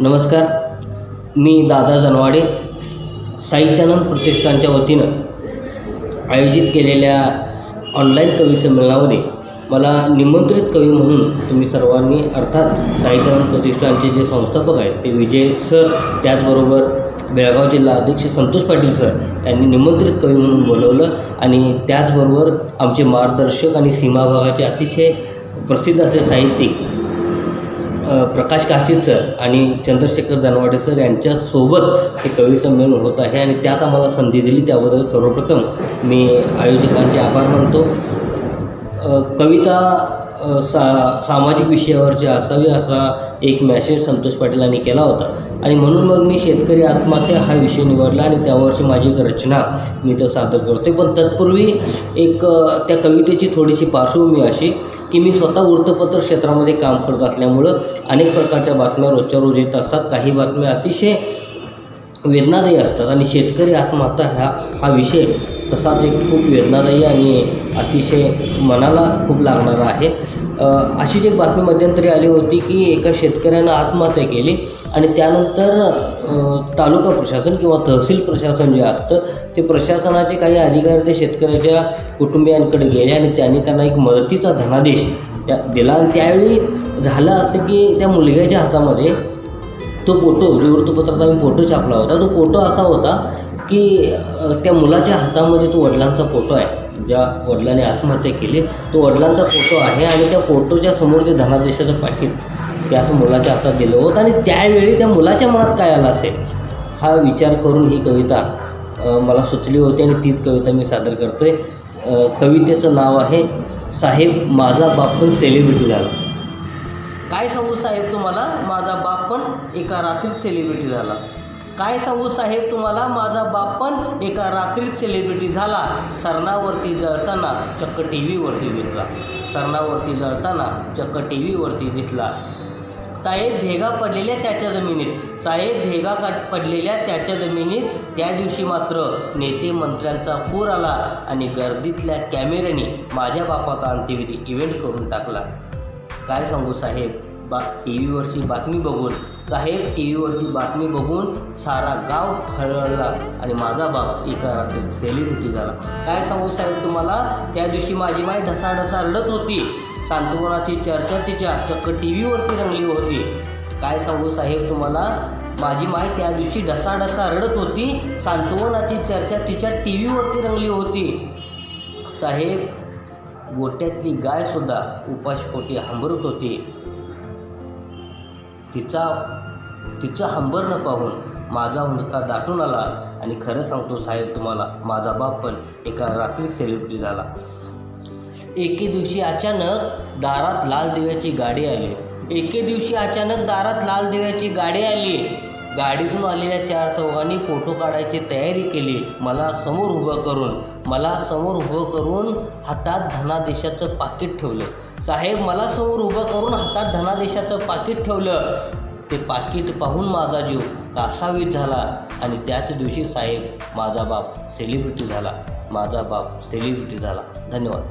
नमस्कार. मी दादा जनवाडे साहित्यानंद प्रतिष्ठानच्या वतीनं आयोजित केलेल्या ऑनलाईन कवी संमेलनामध्ये मला निमंत्रित कवी म्हणून तुम्ही सर्वांनी अर्थात साहित्यानंद प्रतिष्ठानचे जे संस्थापक आहेत ते विजय सर त्याचबरोबर बेळगाव जिल्हा अध्यक्ष संतोष पाटील सर यांनी निमंत्रित कवी म्हणून बोलवलं आणि त्याचबरोबर आमचे मार्गदर्शक आणि सीमा भागाचे अतिशय प्रसिद्ध असे साहित्यिक प्रकाश काशीद सर आणि चंद्रशेखर जानवाडे सर यांच्यासोबत हे कवी संमेलन होत आहे आणि त्यात आम्हाला संधी दिली. त्याबद्दल सर्वप्रथम मी आयोजकांचे आभार मानतो. कविता सा सामाजिक विषयावरचे असावे असा एक मॅसेज संतोष पाटीलांनी केला होता. आणि म्हणून मग मी शेतकरी आत्महत्या हा विषय निवडला आणि त्यावरची माझी एक रचना मी तर सादर करते पण तत्पूर्वी एक त्या कवितेची थोडीशी पार्श्वभूमी अशी की मी स्वतः वृत्तपत्र क्षेत्रामध्ये काम करत असल्यामुळं अनेक प्रकारच्या बातम्या रोजच्या रोज येत असतात. काही बातम्या अतिशय वेदनादायी असतात आणि शेतकरी आत्महत्या हा हा विषय तसाच एक खूप वेदनादायी आणि अतिशय मनाला खूप लागणारा आहे. अशीच एक बातमी मध्यंतरी आली होती की एका शेतकऱ्यानं आत्महत्या केली आणि त्यानंतर तालुका प्रशासन किंवा तहसील प्रशासन जे असतं ते प्रशासनाचे काही अधिकारी त्या शेतकऱ्याच्या कुटुंबियांकडे गेले आणि त्यांनी त्यांना एक मदतीचा धनादेश त्या दिला. आणि त्यावेळी झालं असं की त्या मुलग्याच्या हातामध्ये तो फोटो जो वृत्तपत्रात आम्ही फोटो छापला होता. तो फोटो असा होता की त्या मुलाच्या हातामध्ये तो वडिलांचा फोटो आहे. ज्या वडिलांनी आत्महत्या केली. तो वडिलांचा फोटो आहे आणि त्या फोटोच्या समोर जे धनादेशाचं पाकिट ते असं मुलाच्या हातात दिलं होतं. आणि त्यावेळी त्या मुलाच्या मनात काय आलं असेल? हा विचार करून ही कविता मला सुचली होती आणि तीच कविता मी सादर करतोय. आहे कवितेचं नाव आहे साहेब माझा बाप पण सेलिब्रिटी झाला. काय सांगू साहेब तुम्हाला? माझा बाप पण एका रात्रीत सेलिब्रिटी झाला. काय सांगू साहेब तुम्हाला? माझा बाप पण एका रात्रीत सेलिब्रिटी झाला. सरणावरती जळताना चक्क टी व्हीवरती दिसला. सरणावरती जळताना चक्क टी व्हीवरती दिसला. साहेब भेगा पडलेल्या त्याच्या जमिनीत. साहेब भेगा काट पडलेल्या त्याच्या जमिनीत. त्या दिवशी मात्र नेते मंत्र्यांचा पूर आला आणि गर्दीतल्या कॅमेऱ्याने माझ्या बापाचा अंत्यविधी इव्हेंट करून टाकला. काय सांगू साहेब? बा टी व्हीवरची बातमी बघून साहेब टी व्हीवरची बातमी बघून सारा गाव हळहळला आणि माझा बाप एका रात्री सेलिब्रिटी झाला. काय सांगू साहेब तुम्हाला? त्या दिवशी माझी माय ढसाढसा रडत होती. सांत्वनाची चर्चा तिच्या चक्क टी व्हीवरती रंगली होती. काय सांगू साहेब तुम्हाला? माझी माय त्या दिवशी ढसाढसा रडत होती. सांत्वनाची चर्चा तिच्या टी व्हीवरती रंगली होती. साहेब गोट्यातली गायसुद्धा उपाशपोटी हंबरत होती. तिचा तिचं हंबरणं पाहून माझा हुंदका दाटून आला आणि खरं सांगतो साहेब तुम्हाला माझा बाप पण एका रात्री सेलिब्रिटी झाला. एके दिवशी अचानक दारात लाल दिव्याची गाडी आली. एके दिवशी अचानक दारात लाल दिव्याची गाडी आली. गाडीतून आलेल्या चार चौघांनी फोटो काढायची तयारी केली. मला समोर उभं करून मला समोर उभं करून हातात धनादेशाचं पाकिट ठेवलं. साहेब मला समोर उभं करून हातात धनादेशाचं पाकिट ठेवलं. ते पाकिट पाहून माझा जीव कासावीत झाला आणि त्याच दिवशी साहेब माझा बाप सेलिब्रिटी झाला. माझा बाप सेलिब्रिटी झाला. धन्यवाद.